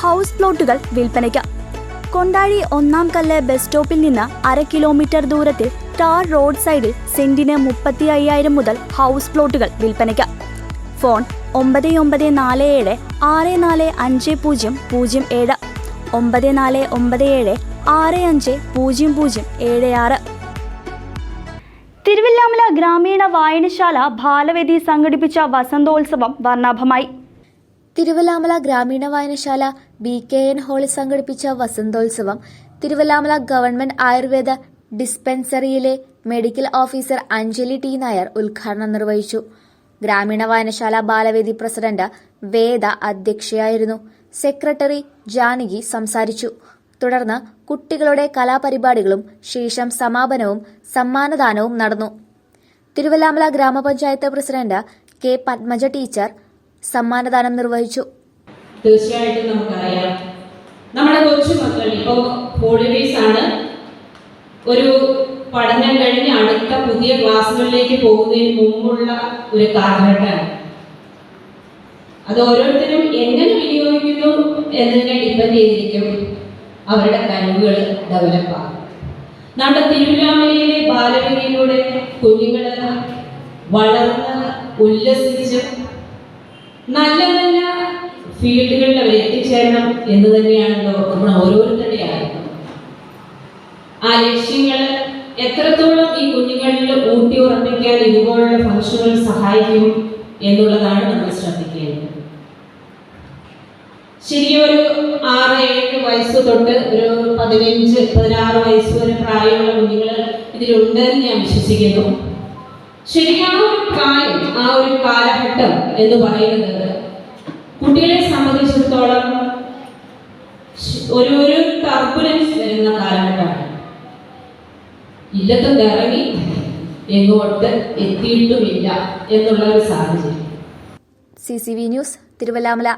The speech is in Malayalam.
ഹൗസ് പ്ലോട്ടുകൾ വിൽപ്പനയ്ക്ക്. കൊണ്ടാഴി ഒന്നാം കല്ല് ബസ് സ്റ്റോപ്പിൽ നിന്ന് അര കിലോമീറ്റർ ദൂരത്തിൽ ടാർ റോഡ് സൈഡിൽ സെന്റിന് മുപ്പത്തി അയ്യായിരം മുതൽ ഹൗസ് പ്ലോട്ടുകൾ വിൽപ്പനയ്ക്ക്. ഫോൺ ഒമ്പത് ഒമ്പത് നാല് ഏഴ് ആറ് നാല് അഞ്ച് പൂജ്യം പൂജ്യം ഏഴ്. ഒമ്പത് നാല് ഒമ്പത് ഏഴ് ആറ് അഞ്ച് പൂജ്യം പൂജ്യം ഏഴ് ആറ്. തിരുവല്ലാമല ഗ്രാമീണ വായനശാല ബാലവേദി സംഘടിപ്പിച്ച വസന്തോത്സവം വർണാഭമായി. തിരുവല്ലാമല ഗ്രാമീണ വായനശാല ബി കെ എൻ ഹാളിൽ സംഘടിപ്പിച്ച വസന്തോത്സവം Thiruvallamala government Ayurveda ഡിസ്പെൻസറിയിലെ medical officer Anjali T Nair ഉദ്ഘാടനം നിർവഹിച്ചു. ഗ്രാമീണ വായനശാല ബാലവേദി പ്രസിഡന്റ് വേദ അധ്യക്ഷയായിരുന്നു. സെക്രട്ടറി ജാനകി സംസാരിച്ചു. തുടർന്ന് കുട്ടികളുടെ കലാപരിപാടികളും ശേഷം സമാപനവും സമ്മാനദാനവും നടന്നു. തിരുവല്ലാമല ഗ്രാമപഞ്ചായത്ത് പ്രസിഡന്റ് കെ പത്മജ ടീച്ചർ സമ്മാനദാനം നിർവഹിച്ചു. തീർച്ചയായിട്ടും നമുക്കറിയാം. നമ്മുടെ കൊച്ചുമക്കൾ ഇപ്പോൾ ഹോളിഡേയ്സ് ആണ്. ഒരു പഠനം കഴിഞ്ഞ് അടുത്ത പുതിയ ക്ലാസ്സുകളിലേക്ക് പോകുന്നതിന് മുമ്പുള്ള ഒരു കാലഘട്ടമാണ്. അത് ഓരോരുത്തരും എങ്ങനെ വിനിയോഗിക്കുന്നു എന്നതിനെ ഡിപ്പെൻഡ് ചെയ്തിരിക്കും അവരുടെ കഴിവുകൾ ഡെവലപ്പ് ആകും. നമ്മുടെ തിരുവിലാമലയിലെ ബാലവേദിയിലൂടെ കുഞ്ഞുങ്ങൾ വളർന്ന് ഉല്ലസിച്ച് നല്ല നല്ല ഫീൽഡുകളിൽ അവർ എത്തിച്ചേരണം എന്ന് തന്നെയാണല്ലോ നമ്മൾ ഓരോരുത്തരുടെ ആഗ്രഹം. ആ ലക്ഷ്യങ്ങൾ എത്രത്തോളം ഈ കുഞ്ഞുങ്ങളിൽ ഊട്ടി ഉറപ്പിക്കാൻ ഇതുപോലുള്ള ഫംഗ്ഷനുകൾ സഹായിക്കും എന്നുള്ളതാണ് നമ്മൾ ശ്രദ്ധിക്കേണ്ടത്. ശരിയൊരു ആറ് ഏഴ് വയസ്സ് തൊട്ട് ഒരു പതിനഞ്ച് പതിനാറ് വയസ്സ് വരെ പ്രായമുള്ള കുഞ്ഞുങ്ങൾ ഇതിലുണ്ടെന്ന് ഞാൻ വിശ്വസിക്കുന്നു. ശരിക്കും പ്രായം ആ ഒരു കാലഘട്ടം എന്ന് പറയുന്നത് കുട്ടികളെ സംബന്ധിച്ചിടത്തോളം ഒരു ഒരു ടർബുലൻസ് വരുന്ന കാലഘട്ടമാണ്. ഇല്ലത്തും ഇറങ്ങി എങ്ങോട്ട് എത്തിയിട്ടുമില്ല എന്നുള്ള ഒരു സാഹചര്യം. C C V news Thiruvallamala.